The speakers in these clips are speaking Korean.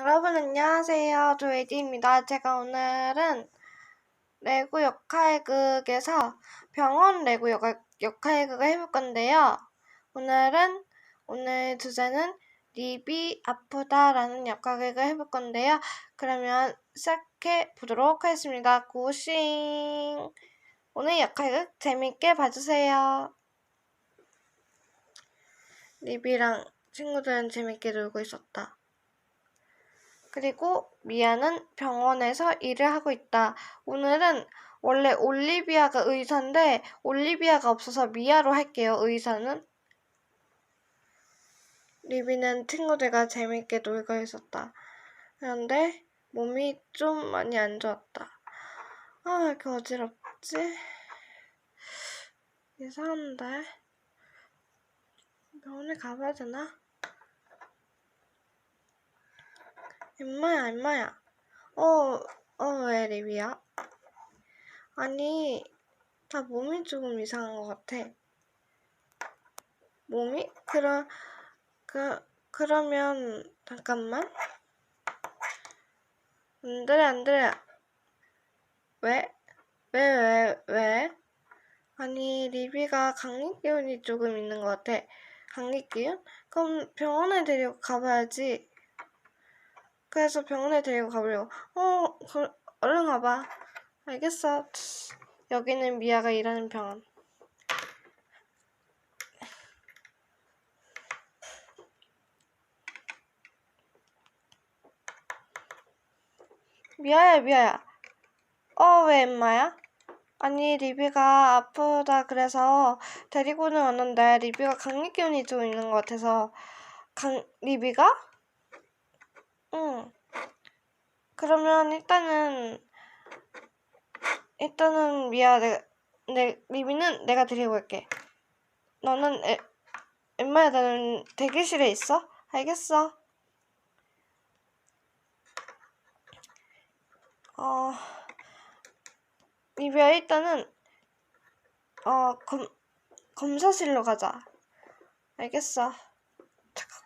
여러분 안녕하세요. 조에디입니다. 제가 오늘은 레고 역할극에서 병원 레고 역, 역할극을 해볼 건데요. 오늘은 오늘 주제는 립이 아프다라는 역할극을 해볼 건데요. 그러면 시작해 보도록 하겠습니다. 고싱! 오늘 역할극 재밌게 봐주세요. 립이랑 친구들은 재밌게 놀고 있었다. 그리고 미아는 병원에서 일을 하고 있다. 오늘은 원래 올리비아가 의사인데 올리비아가 없어서 미아로 할게요. 의사는. 리비는 친구들과 재밌게 놀고 있었다. 그런데 몸이 좀 많이 안 좋았다. 아, 왜 이렇게 어지럽지? 이상한데? 병원에 가봐야 되나? 엠마야, 엠마야. 어, 어, 왜 리비야? 아니, 나 몸이 조금 이상한 것 같아. 몸이? 그러, 그, 그러면, 잠깐만. 안 돼, 안 돼. 왜? 왜, 왜, 왜? 아니, 리비가 감기 기운이 조금 있는 것 같아. 감기 기운? 그럼 병원에 데리고 가봐야지. 그래서 병원에 데리고 가보려고. 어, 그, 얼른 가봐. 알겠어. 여기는 미아가 일하는 병원. 미아야, 미아야. 어, 왜 엠마야? 아니, 리비가 아프다 그래서 데리고는 왔는데 리비가 기운이 좀 있는 것 같아서 강, 리비가? 응. 그러면 일단은 일단은 미아 내, 내 리비는 내가 데리고 갈게. 너는 에, 엠마야 나는 대기실에 있어? 알겠어. 어 리비야 일단은 어검 검사실로 가자. 알겠어. 잠깐.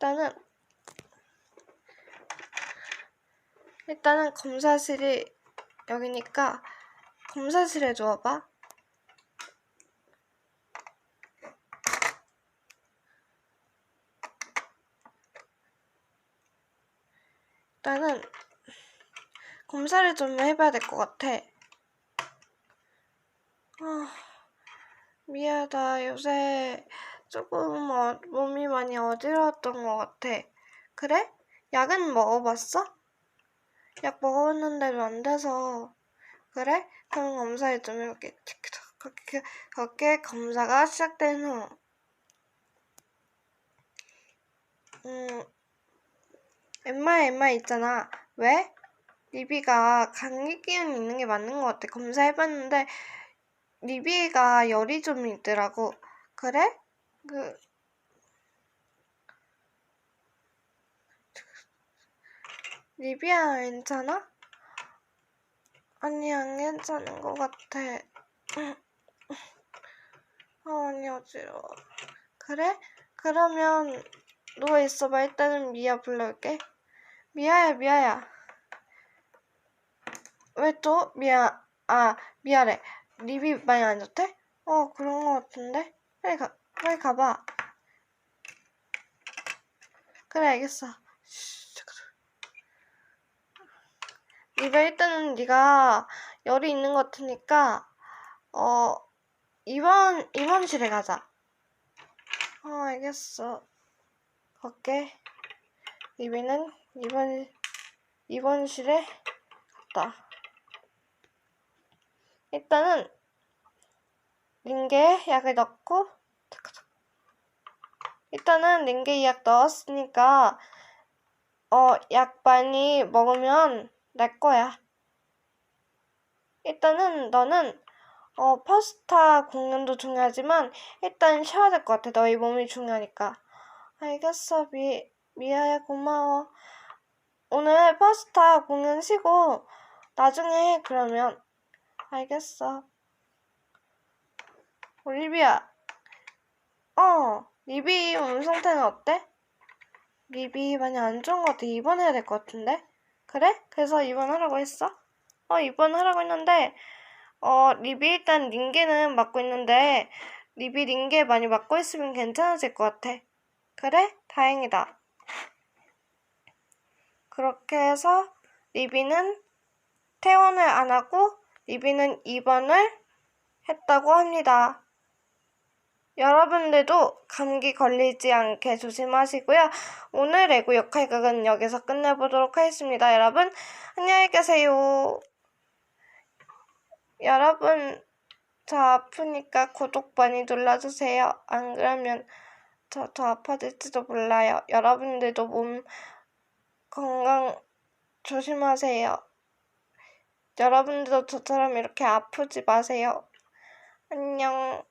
일단은 일단은 검사실이 여기니까 검사실에 줘봐. 일단은 검사를 좀 해봐야 될 것 같아. 아, 미안하다. 요새 조금 어, 몸이 많이 어지러웠던 것 같아. 그래? 약은 먹어봤어? 약 먹었는데도 안 돼서. 그래? 그럼 검사를 좀 해볼게. 그렇게, 그렇게 검사가 시작된 후. 음, 엠마 엠마 있잖아. 왜? 리비가 감기 기운 있는 게 맞는 것 같아. 검사해봤는데 리비가 열이 좀 있더라고. 그래? 그 리비야 괜찮아? 아니 안 괜찮은 것 같아. 아 아니 어지러워. 그래? 그러면 누워 있어봐. 일단은 미아 불러올게. 미아야 미아야. 왜 또? 미아 아 미아래. 리비 많이 안 좋대? 어 그런 것 같은데. 가봐. 그래 알겠어. 네가 일단은 네가 열이 있는 것 같으니까 어 입원 입원실에 가자. 어 알겠어. 갈게. 리비는 입원 입원실에 갔다. 일단은 링게에 약을 넣고 일단은 링게에 약 넣었으니까 어 약 많이 먹으면 날 거야. 일단은 너는 어 퍼스타 공연도 중요하지만 일단 쉬어야 될 것 같아. 너희 몸이 중요하니까. 알겠어 미 미아야 고마워. 오늘 퍼스타 공연 쉬고 나중에 해 그러면 알겠어. 올리비아. 어, 리비 몸 상태는 어때? 리비 많이 안 좋은 것 같아. 입원해야 될 것 같은데? 그래? 그래서 입원하라고 했어? 어, 입원하라고 했는데, 어, 리비 일단 링게는 맞고 있는데, 리비 링게 많이 맞고 있으면 괜찮아질 것 같아. 그래? 다행이다. 그렇게 해서 리비는 퇴원을 안 하고 리비는 입원을 했다고 합니다. 여러분들도 감기 걸리지 않게 조심하시고요. 오늘 레고 역할극은 여기서 끝내보도록 하겠습니다. 여러분, 안녕히 계세요. 여러분, 저 아프니까 구독 많이 눌러주세요. 안 그러면 저 더 아파질지도 몰라요. 여러분들도 몸 건강 조심하세요. 여러분들도 저처럼 이렇게 아프지 마세요. 안녕.